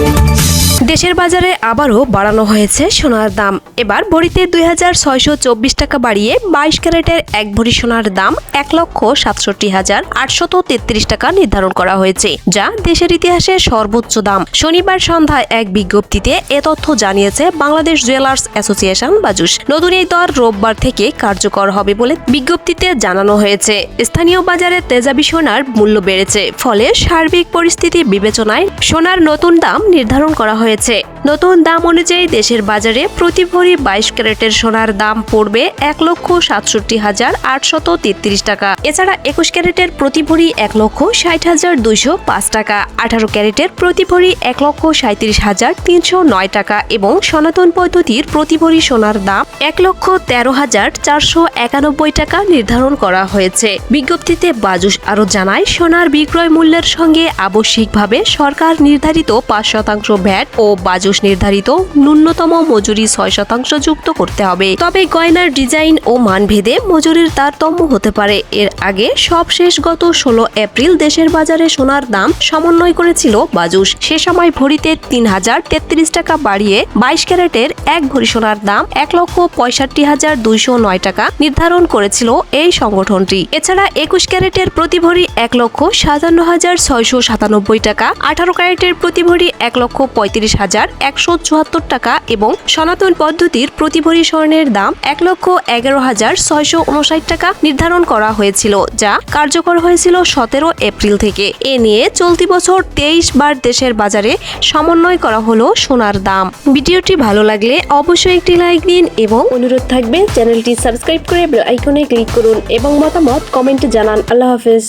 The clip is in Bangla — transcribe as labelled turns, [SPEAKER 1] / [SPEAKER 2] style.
[SPEAKER 1] Thank you. দেশের বাজারে আবারও বাড়ানো হয়েছে সোনার দাম। এবার ভরিতে দুই হাজার ছয়শো চব্বিশ টাকা বাড়িয়ে বাইশ ক্যারেটের এক ভরি সোনার দাম এক লক্ষ সাতষট্টি হাজার আটশত তেত্রিশ টাকা নির্ধারণ করা হয়েছে, যা দেশের ইতিহাসে সর্বোচ্চ দাম। শনিবার সন্ধ্যায় এক বিজ্ঞপ্তিতে এ তথ্য জানিয়েছে বাংলাদেশ জুয়েলার্স অ্যাসোসিয়েশন বাজুস নতুন এই দর রোববার থেকে কার্যকর হবে বলে বিজ্ঞপ্তিতে জানানো হয়েছে। স্থানীয় বাজারে তেজাবি সোনার মূল্য বেড়েছে, ফলে সার্বিক পরিস্থিতি বিবেচনায় সোনার নতুন দাম নির্ধারণ করা হয়েছে। নতুন দাম অনুযায়ী দেশের বাজারে প্রতি ভরি বাইশ ক্যারেটের সোনার দাম পড়বে এক লক্ষ সাতষট্টি হাজার আটশত তেত্রিশ টাকা। এছাড়া একুশ ক্যারেটের প্রতি ভরি এক লক্ষ ষাট হাজার দুইশো পাঁচ টাকা, আঠারো ক্যারেটের প্রতি ভরি এক লক্ষ সাঁত্রিশ হাজার তিনশো নয় টাকা এবং সনাতন পদ্ধতির প্রতি ভরি সোনার দাম এক লক্ষ তেরো হাজার চারশো একানব্বই টাকা নির্ধারণ করা হয়েছে। বিজ্ঞপ্তিতে বাজুস আরও জানায়, সোনার বিক্রয় মূল্যের সঙ্গে আবশ্যিকভাবে সরকার নির্ধারিত পাঁচ শতাংশ ভ্যাট ও বাজুস নির্ধারিত ন্যূনতম মজুরি ছয় শতাংশ যুক্ত করতে হবে। তবে গয়নার ডিজাইন ও মানভেদে মজুরির তারতম্য হতে পারে। এর আগে সবশেষ গত ষোলো এপ্রিল দেশের বাজারে সোনার দাম সমন্বয় করেছিল বাজুস। সে সময় ভরিতে তিন হাজার তেত্রিশ টাকা বাড়িয়ে বাইশ ক্যারেটের এক ভরি সোনার দাম এক লক্ষ পঁয়ষট্টি হাজার দুইশো নয় টাকা নির্ধারণ করেছিল এই সংগঠনটি। এছাড়া একুশ ক্যারেটের প্রতি ভরি এক লক্ষ সাতান্ন হাজার ছয়শো সাতানব্বই টাকা, আঠারো ক্যারেটের প্রতি ভরি এক লক্ষ পঁয়ত্রিশ হাজার একশো চুয়াত্তর টাকা এবং সনাতন পদ্ধতির প্রতি স্বর্ণের দাম এক লক্ষ এগারো হাজার ছয়শো উনষাট টাকা নির্ধারণ করা হয়েছিল, যা কার্যকর হয়েছিল সতেরো এপ্রিল থেকে। এ নিয়ে চলতি বছর তেইশ বার দেশের বাজারে সমন্বয় করা হলো সোনার দাম। ভিডিওটি ভালো লাগলে অবশ্যই একটি লাইক দিন এবং অনুরোধ থাকবে চ্যানেলটি সাবস্ক্রাইব করে আইকনে ক্লিক করুন এবং মতামত কমেন্টে জানান। আল্লাহ হাফেজ।